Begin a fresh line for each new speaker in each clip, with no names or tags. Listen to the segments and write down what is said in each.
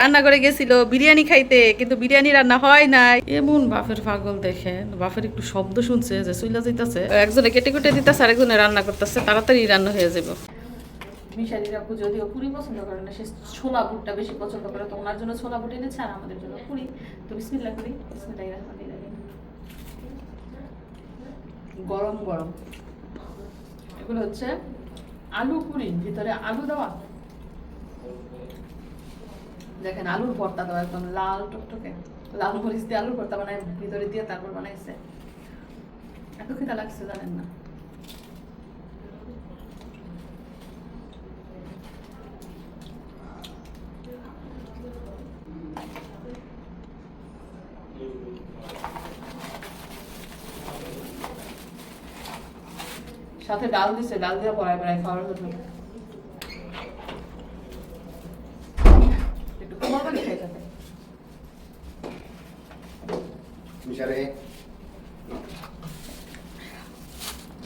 রান্না করে গেছিল, বিরিয়ানি খাইতে, কিন্তু বিরিয়ানি রান্না হয় নাই। এমন বাপের পাগল দেখেন বাপের একটু শব্দ শুনছে, যে চইলা যাইতাছে। একজনে কেটে কেটে দিতেছে আর একজনে রান্না করতেছে, তাড়াতাড়ি রান্না হয়ে যাবে যদিও পুরি পছন্দ করে না, সে ছোলা বুটটা বেশি পছন্দ করে, তো ওনার জন্য ছোলা বুট এনেছে আর আমাদের জন্য পুরি। তো করি গরম গরম। এগুলো হচ্ছে আলু পুরি, ভিতরে আলু দেওয়া। দেখেন আলুর ভর্তা দেওয়া একদম লাল টকটকে। লাল মরিচ দিয়ে আলুর ভর্তা বানায়, ভিতরে দিয়ে তারপর বানাইছে। এত খিদা লাগছে, জানেন না। সাথে ডাল দিছে, ডাল দিয়ে পড়ায় পড়ায় খাওয়ার জন্য। একটু পানি খাই সাথে
মিশারে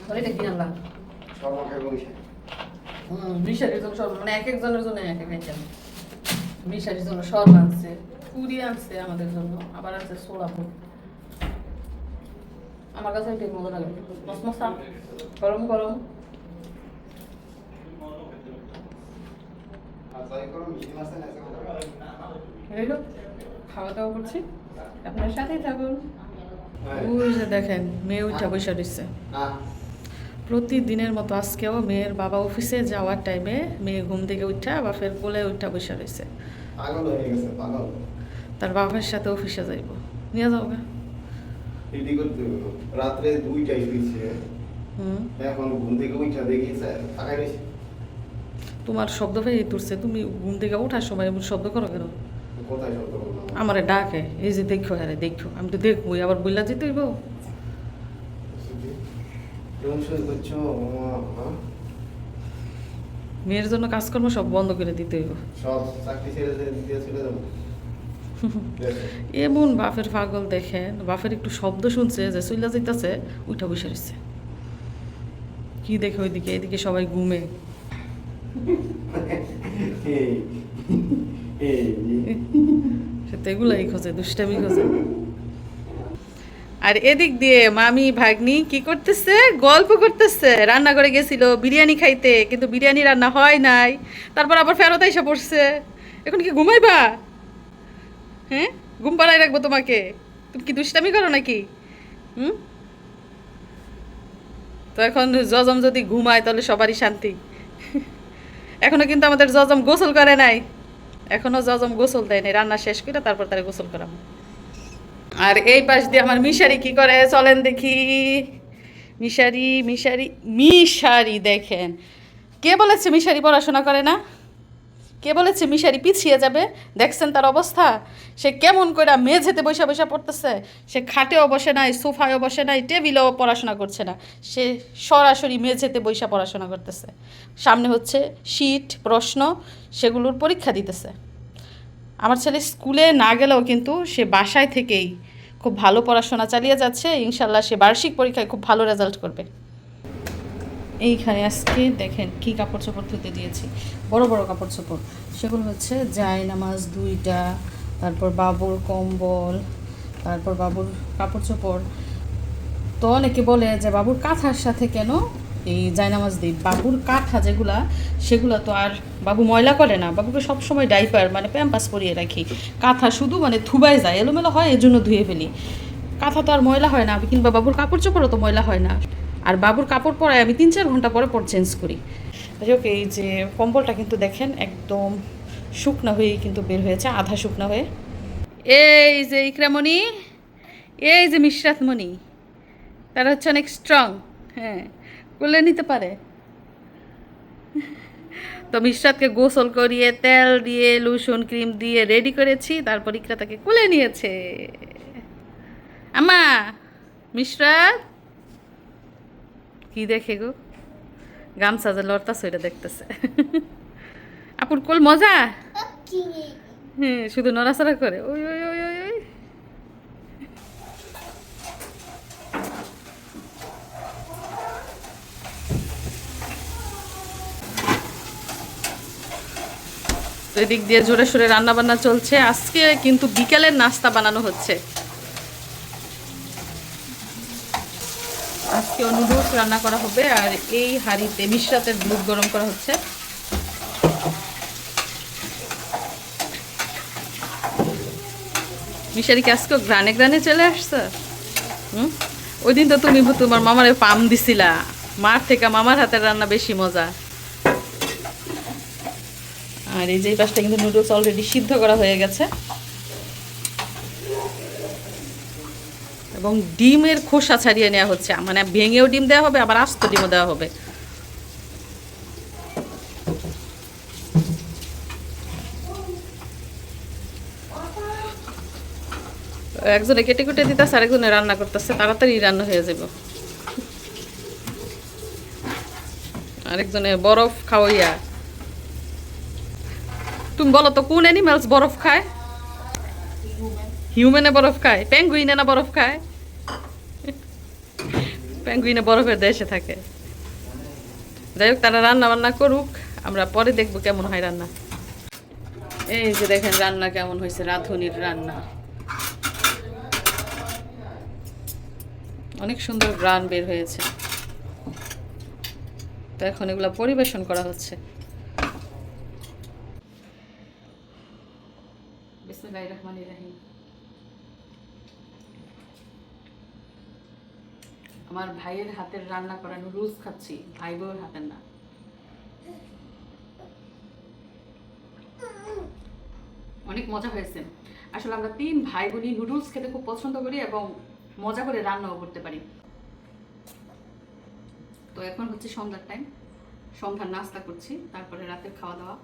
ধরে দেখি আনলাম
সর্বকে মিশে
হুম মিশারির জন্য সব মানে এক একজনের জন্য এক এক আইটেম মিশারির জন্য সব আনছে পুরি আনছে আমাদের জন্য আবার আছে সোলাপুর আমার কাছে ঠিক মজা লাগে। গরম গরম। খাওয়া দাওয়া করছি। আপনার সাথেই থাকুন। ওই দেখেন মেয়ে উঠা বসে রয়েছে। প্রতিদিনের মতো আজকেও মেয়ের বাবা অফিসে যাওয়ার টাইমে মেয়ে ঘুম থেকে উঠা বাপের কোলে উঠা বসে রয়েছে।
হয়ে
তার বাবার সাথে অফিসে যাইব। নিয়ে যাও গা।
রাত্রে দুইটাই
হুম।
এখন ঘুম থেকে উঠা দেখি তাকাই রয়েছে।
তোমার শব্দ পেয়ে তুলছে তুমি ঘুম থেকে ওঠার সময় এমন শব্দ করো কেন? আমারে ডাকে এই যে দেখো হ্যাঁ দেখো আমি তো দেখবোই আবার বললা
করছ মা
মেয়ের জন্য কাজকর্ম সব বন্ধ করে দিতে হইব। এমন বাপের পাগল দেখেন বাপের একটু শব্দ শুনছে যে চইলা যাইতাছে উঠা বসে রয়েছে কি দেখে ওইদিকে এদিকে সবাই ঘুমে। এগুলাই খোঁজে, দুষ্টামি খোঁজে। আর এদিক দিয়ে মামি ভাগ্নি কি করতেছে? গল্প করতেছে। রান্না করে গেছিল বিরিয়ানি খাইতে, কিন্তু বিরিয়ানি রান্না হয় নাই। তারপর আবার ফেরত এসে পড়ছে। এখন কি ঘুমাইবা? হ্যাঁ? ঘুম পাড়াই রাখব তোমাকে। তুমি কি দুষ্টামি করো নাকি? হুম? তো এখন জজম যদি ঘুমায়, তাহলে সবারই শান্তি। এখনও কিন্তু আমাদের জজম গোসল করে নাই। এখনও জজম গোসল দেয়নি রান্না শেষ করে তারপর তারা গোসল করাম। আর এই পাশ দিয়ে আমার মিশারি কি করে? চলেন দেখি। মিশারি মিশারি মিশারি দেখেন। কে বলেছে মিশারি পড়াশোনা করে না? কে বলেছে মিশারি পিছিয়ে যাবে? দেখছেন তার অবস্থা? সে কেমন করে মেঝেতে বসে বসে পড়তেছে? সে খাটেও বসে নাই, সোফায়ও বসে নাই, টেবিলেও পড়াশোনা করছে না। সে সরাসরি মেঝেতে বসে পড়াশোনা করতেছে। সামনে হচ্ছে শীট প্রশ্ন, সেগুলোর পরীক্ষা দিতেছে। আমার ছেলে স্কুলে না গেলেও কিন্তু সে বাসায় থেকেই খুব ভালো পড়াশোনা চালিয়ে যাচ্ছে। ইনশাল্লাহ সে বার্ষিক পরীক্ষায় খুব ভালো রেজাল্ট করবে। এইখানে আজকে দেখেন কি কাপড় চোপড় ধুতে দিয়েছি। বড় বড় কাপড় চোপড়। সেগুলো হচ্ছে জায়নামাজ দুইটা, তারপর বাবুর কম্বল, তারপর বাবুর কাপড় চোপড়। তো অনেকে বলে যে বাবুর কাঁথার সাথে কেন এই জায়নামাজ দিই? বাবুর কাঁথা যেগুলা, সেগুলো তো আর বাবু ময়লা করে না। বাবুকে সবসময় ডাইপার মানে প্যাম্পাস পরিয়ে রাখি। কাঁথা শুধু মানে ধুবাই যায়, এলোমেলো হয় এর জন্য ধুয়ে ফেলি। কাঁথা তো আর ময়লা হয় না, কিংবা বাবুর কাপড় চোপড়ও তো ময়লা হয় না। আর বাবুর কাপড় পরায় আমি তিন চার ঘণ্টা পরে পর চেঞ্জ করি। যাই হোক, এই যে কম্বলটা কিন্তু দেখেন একদম শুকনো হয়েই কিন্তু বের হয়েছে, আধা শুকনো হয়ে। এই যে ইকরামণি, এই যে মিশরাতমণি, তারা হচ্ছে অনেক স্ট্রং হ্যাঁ করলে নিতে পারে। তো মিশরাতকে গোসল করিয়ে, তেল দিয়ে, লুসুন ক্রিম দিয়ে রেডি করেছি, তারপর ইকরা তাকে কোলে নিয়েছে। আমা মিশরাত? কি দেখে গো? গামছা যে লড়তাছে ওইটা দেখতেছে। আপুর কোল মজা? হ্যাঁ শুধু নড়াচড়া করে। ওই ওই ওই ওই ওই। এদিক দিয়ে জোরে সোরে রান্না বান্না চলছে। আজকে কিন্তু বিকেলের নাস্তা বানানো হচ্ছে। আজকেও নুডলস রান্না করা হবে আর এই হাঁড়িতে মিশ্রাতের দুধ গরম করা হচ্ছে। মিশারি কি আজকে গ্রানে গ্রানে চলে আসছে? হুম? ওই দিন তো তুমি তোমার মামারে পাম দিছিলা। মার থেকে মামার হাতের রান্না বেশি মজা। আর এই যে পাশটা কিন্তু নুডলস অলরেডি সিদ্ধ করা হয়ে গেছে। এবং ডিমের খোসা ছাড়িয়ে নেওয়া হচ্ছে। মানে ভেঙেও ডিম দেওয়া হবে, আবার আস্ত ডিমও দেওয়া হবে। একজনে কেটে কুটে দিতেছে, আরেকজনে রান্না করতেছে, তাড়াতাড়ি রান্না হয়ে যাব। আরেকজনে বরফ খাওয়াইয়া। তুমি বলো তো, কোন অ্যানিমালস বরফ খায়? হিউম্যানে বরফ খায়? পেঙ্গুইনে না বরফ খায়? পেঙ্গুইনে বরফের দেশে থাকে। যাই হোক, তারা রান্না বান্না করুক, আমরা পরে দেখব কেমন হয় রান্না। এই যে দেখেন রান্না কেমন হয়েছে, রাঁধুনির রান্না। অনেক সুন্দর গ্রান বের হয়েছে। তো এখন এগুলো পরিবেশন করা হচ্ছে। আমার ভাইয়ের হাতের রান্না করা নুডলস খাচ্ছি ভাই বউয়ের হাতের না। অনেক মজা হয়েছে। আসলে আমরা তিন ভাই বোনই নুডলস খেতে খুব পছন্দ করি এবং মজা করে রান্নাও করতে পারি। তো এখন হচ্ছে সন্ধ্যার টাইম সন্ধ্যার নাস্তা করছি, তারপরে রাতের খাওয়া দাওয়া।